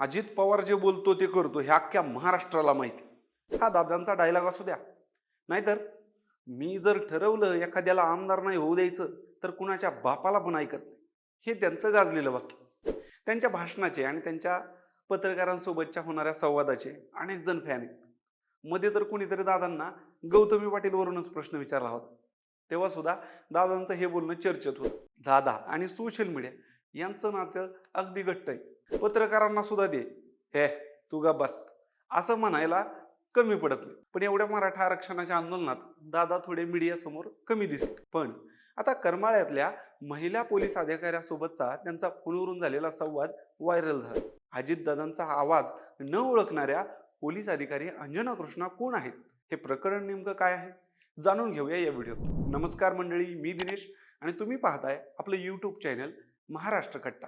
अजित पवार जे बोलतो ते करतो हे अख्ख्या महाराष्ट्राला माहिती. हा दादांचा डायलॉग असू द्या. नाहीतर मी जर ठरवलं एखाद्याला आमदार नाही होऊ द्यायचं तर कुणाच्या बापाला पण ऐकत नाही. हे त्यांचं गाजलेलं वाक्य. त्यांच्या भाषणाचे आणि त्यांच्या पत्रकारांसोबतच्या होणाऱ्या संवादाचे अनेक जण फॅन आहेत. मध्ये तर कुणीतरी दादांना गौतमी पाटीलवरूनच प्रश्न विचारला होता. तेव्हा सुद्धा दादांचं हे बोलणं चर्चेत होतं. दादा आणि सोशल मीडिया यांचं नातं अगदी घट्ट आहे. पत्रकारांना सुद्धा दे. हे तू गा बस. असं म्हणायला कमी पडत नाही. पण एवढ्या मराठा आरक्षणाच्या आंदोलनात दादा थोडे मीडियासमोर कमी दिसत. पण आता करमाळ्यातल्या महिला पोलीस अधिकाऱ्यासोबतचा त्यांचा फोनवरून झालेला संवाद व्हायरल झाला. अजितदादांचा आवाज न ओळखणाऱ्या पोलीस अधिकारी अंजना कृष्णा कोण आहेत? हे प्रकरण नेमकं काय आहे? जाणून घेऊया या व्हिडिओत नमस्कार मंडळी मी दिनेश आणि तुम्ही पाहताय आपलं यूट्यूब चॅनल महाराष्ट्र कट्टा.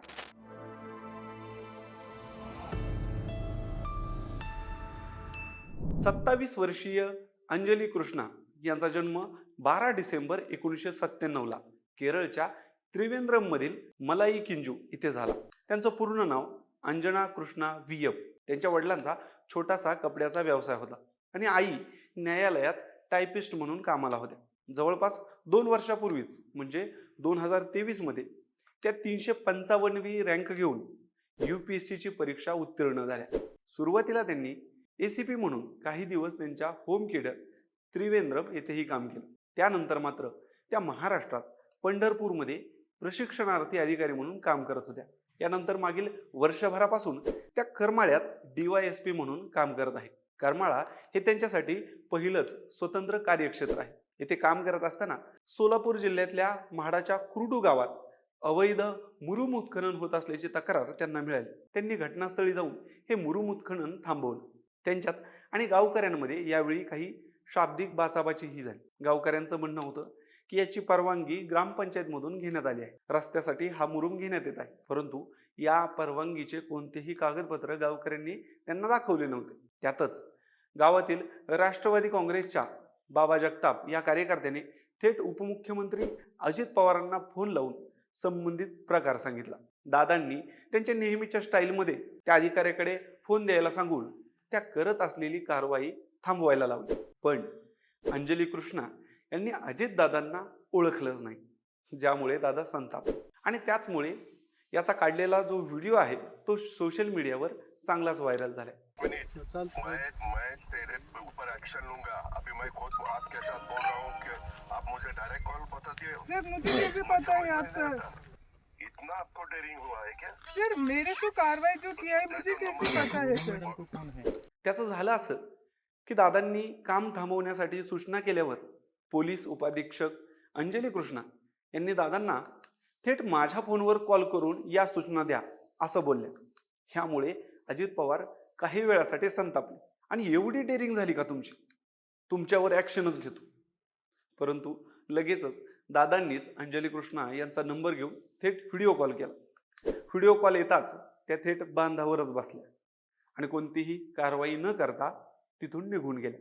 सत्तावीस वर्षीय अंजली कृष्णा यांचा जन्म बारा डिसेंबर एकोणीसशे सत्त्याण्णवला केरळच्या त्रिवेंद्रममधील मलाई किंजू इथे झाला. त्यांचं पूर्ण नाव अंजना कृष्णा वियप. त्यांच्या वडिलांचा छोटासा कपड्याचा व्यवसाय होता आणि आई न्यायालयात टायपिस्ट म्हणून कामाला होत्या. जवळपास दोन वर्षापूर्वीच म्हणजे दोन हजार तेवीसमध्ये त्या तीनशे पंचावन्नवी रँक घेऊन यू पी एस सीची परीक्षा उत्तीर्ण झाल्या. सुरुवातीला त्यांनी ए सी पी म्हणून काही दिवस त्यांच्या होम केडर त्रिवेंद्रम येथेही काम केलं. त्यानंतर मात्र त्या महाराष्ट्रात पंढरपूरमध्ये प्रशिक्षणार्थी अधिकारी म्हणून काम करत होत्या. यानंतर मागील वर्षभरापासून त्या करमाळ्यात डीवाय एस पी म्हणून काम करत आहे. करमाळा हे त्यांच्यासाठी पहिलंच स्वतंत्र कार्यक्षेत्र आहे. येथे काम करत असताना सोलापूर जिल्ह्यातल्या म्हाडाच्या कुर्डू गावात अवैध मुरुम उत्खनन होत असल्याची तक्रार त्यांना मिळाली. त्यांनी घटनास्थळी जाऊन हे मुरुम उत्खनन थांबवलं. त्यांच्यात. आणि गावकऱ्यांमध्ये यावेळी काही शाब्दिक बाचाबाचीही झाली. गावकऱ्यांचं म्हणणं होतं की याची परवानगी ग्रामपंचायतमधून घेण्यात आली आहे. रस्त्यासाठी हा मुरुम घेण्यात येत आहे. परंतु या परवानगीचे कोणतेही कागदपत्र गावकऱ्यांनी त्यांना दाखवले नव्हते. त्यातच गावातील राष्ट्रवादी काँग्रेसच्या बाबा जगताप या कार्यकर्त्याने थेट उपमुख्यमंत्री अजित पवारांना फोन लावून संबंधित प्रकार सांगितला. दादांनी त्यांच्या नेहमीच्या स्टाईलमध्ये त्या अधिकाऱ्याकडे फोन द्यायला सांगून त्या करत असलेली कारवाई थांबवायला लावली. पण अंजली कृष्णा यांनी अजित दादांना ओळखलंच नाही. ज्यामुळे दादा संताप. आणि त्याचमुळे याचा काढलेला जो व्हिडिओ आहे तो सोशल मीडियावर चांगलाच व्हायरल झालाय. मिनट चलता मैं मैं तेरे ऊपर एक्शन लूंगा अभी मैं खुद आपके साथ बोल रहा हूँ कि आप मुझे डायरेक्ट कॉल बता दिए सर मुझे ये भी पता है इतना आपको डेरिंग हुआ है क्या? सर मेरे को कार्रवाई जो किया है मुझे कैसे पता है सर? त्याचं झालं असं की दादांनी काम थांबवण्यासाठी सूचना केल्यावर पोलीस उपाधीक्षक अंजली कृष्णा यांनी दादांना थेट माझ्या फोनवर कॉल करून या सूचना द्या असं बोलल्या ह्यामुळे अजित पवार काही वेळासाठी संतापले. आणि एवढी डेअरिंग झाली का तुमची? तुमच्यावर ॲक्शनच घेतो. परंतु लगेचच दादांनीच अंजली कृष्णा यांचा नंबर घेऊन थेट व्हिडिओ कॉल केला. व्हिडिओ कॉल येताच त्या थेट बांधावरच बसल्या आणि कोणतीही कारवाई न करता तिथून निघून गेल्या.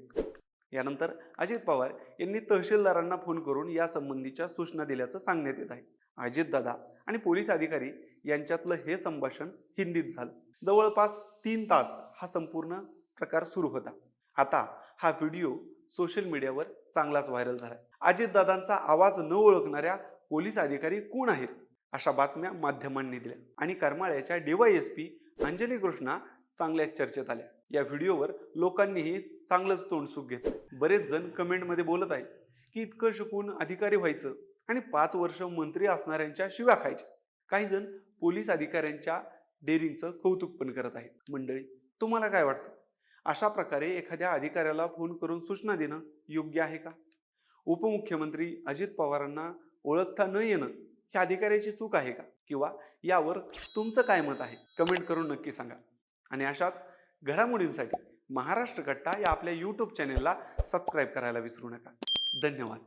यानंतर अजित पवार यांनी तहसीलदारांना फोन करून या संबंधीच्या सूचना दिल्याचं सांगण्यात येत आहे. अजितदादा आणि पोलीस अधिकारी यांच्यातलं हे संभाषण हिंदीत झालं. जवळपास तीन तास हा संपूर्ण प्रकार सुरू होता. आता हा व्हिडिओ सोशल मीडियावर चांगलाच व्हायरल झाला अजितदादांचा आवाज न ओळखणाऱ्या पोलीस अधिकारी कोण आहेत? अशा बातम्या माध्यमांनी दिल्या. आणि करमाळ्याच्या डीवायएसपी अंजली कृष्णा चांगल्याच चर्चेत आल्या. या व्हिडिओवर लोकांनीही चांगलंच तोंडसुख घेतलं. बरेच जण कमेंटमध्ये बोलत आहेत की इतकं शिकून अधिकारी व्हायचं आणि पाच वर्ष मंत्री असणाऱ्यांच्या शिव्या खायच्या. काही जण पोलीस अधिकाऱ्यांच्या डेअरिंगचं कौतुक पण करत आहेत. मंडळी तुम्हाला काय वाटतं? अशा प्रकारे एखाद्या अधिकाऱ्याला फोन करून सूचना देणं योग्य आहे का? उपमुख्यमंत्री अजित पवारांना ओळखता न येणं ही अधिकाऱ्याची चूक आहे का? किंवा यावर तुमचं काय मत आहे? कमेंट करून नक्की सांगा. आणि अशाच घडामोडींसाठी महाराष्ट्र कट्टा या आपल्या यूट्यूब चॅनेलला सबस्क्राईब करायला विसरू नका. धन्यवाद.